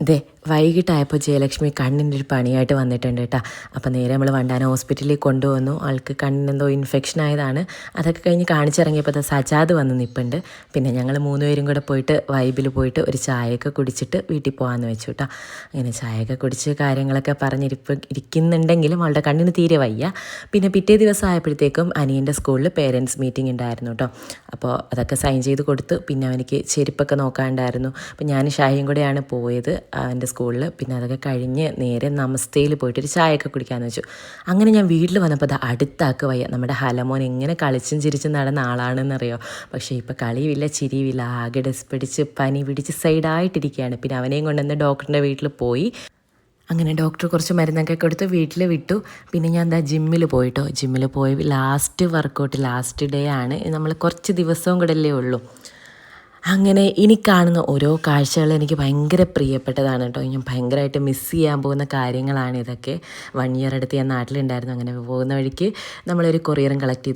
ദേ വൈകിട്ടായപ്പോൾ ജയലക്ഷ്മി കണ്ണിന്റെ ഒരു പണിയായിട്ട് വന്നിട്ടുണ്ട് കേട്ടോ. അപ്പോൾ നേരെ നമ്മൾ വണ്ടാന ഹോസ്പിറ്റലിൽ കൊണ്ടുവന്നു. ആൾക്ക് കണ്ണിനെന്തോ ഇൻഫെക്ഷൻ ആയതാണ്. അതൊക്കെ കഴിഞ്ഞ് കാണിച്ചിറങ്ങിയപ്പോൾ സജാദ് വന്ന് നിൽപ്പുണ്ട് പിന്നെ ഞങ്ങൾ മൂന്നുപേരും കൂടെ പോയിട്ട് വൈബിൽ പോയിട്ട് ഒരു ചായയൊക്കെ കുടിച്ചിട്ട് വീട്ടിൽ പോകാമെന്ന് വെച്ചു കേട്ടോ. അങ്ങനെ ചായയൊക്കെ കുടിച്ച് കാര്യങ്ങളൊക്കെ പറഞ്ഞിരിപ്പ് ഇരിക്കുന്നുണ്ടെങ്കിലും അവളുടെ കണ്ണിന് തീരെ വയ്യ. പിന്നെ പിറ്റേ ദിവസം ആയപ്പോഴത്തേക്കും അനിയന്റെ സ്കൂളിൽ പേരൻസ് മീറ്റിംഗ് ഉണ്ടായിരുന്നു കേട്ടോ. അപ്പോൾ അതൊക്കെ സൈൻ ചെയ്ത് കൊടുത്തു പിന്നെ അവനിക്ക് ചെരുപ്പൊക്കെ നോക്കാണ്ടായിരുന്നു. അപ്പോൾ ഞാൻ ഷാഹിയും കൂടെയാണ് പോയത്. അവന്റെ സ്കൂളിൽ. പിന്നെ അതൊക്കെ കഴിഞ്ഞ് നേരെ നമസ്തയിൽ പോയിട്ട് ഒരു ചായയൊക്കെ കുടിക്കാമെന്ന് വെച്ചു. അങ്ങനെ ഞാൻ വീട്ടിൽ വന്നപ്പോൾ അത് അടുത്താക്ക് വയ്യ. നമ്മുടെ ഹലമോൻ എങ്ങനെ കളിച്ചും ചിരിച്ചും നടന്ന ആളാണെന്നറിയോ? പക്ഷേ ഇപ്പോൾ കളിയുമില്ല ചിരിയുമില്ല. ആകെ ഡെസ് പിടിച്ച് പനി പിടിച്ച് സൈഡായിട്ടിരിക്കുകയാണ്. പിന്നെ അവനെയും കൊണ്ടുവന്ന് ഡോക്ടറിന്റെ വീട്ടിൽ പോയി. അങ്ങനെ ഡോക്ടർ കുറച്ച് മരുന്നൊക്കെ കൊടുത്ത് വീട്ടിൽ വിട്ടു. പിന്നെ ഞാൻ എന്താ ജിമ്മിൽ പോയിട്ടോ. ജിമ്മിൽ പോയി ലാസ്റ്റ് വർക്കൗട്ട് ലാസ്റ്റ് ഡേ ആണ്. നമ്മൾ കുറച്ച് ദിവസവും കൂടെ ഉള്ളൂ. അങ്ങനെ ഇനി കാണുന്ന ഓരോ കാഴ്ചകൾ എനിക്ക് ഭയങ്കര പ്രിയപ്പെട്ടതാണ് കേട്ടോ. ഞാൻ ഭയങ്കരമായിട്ട് മിസ് ചെയ്യാൻ പോകുന്ന കാര്യങ്ങളാണ് ഇതൊക്കെ. വൺ ഇയർ അടുത്ത് ഞാൻ നാട്ടിലുണ്ടായിരുന്നു. അങ്ങനെ പോകുന്ന വഴിക്ക് നമ്മളൊരു കൊറിയറും കളക്ട് ചെയ്തു.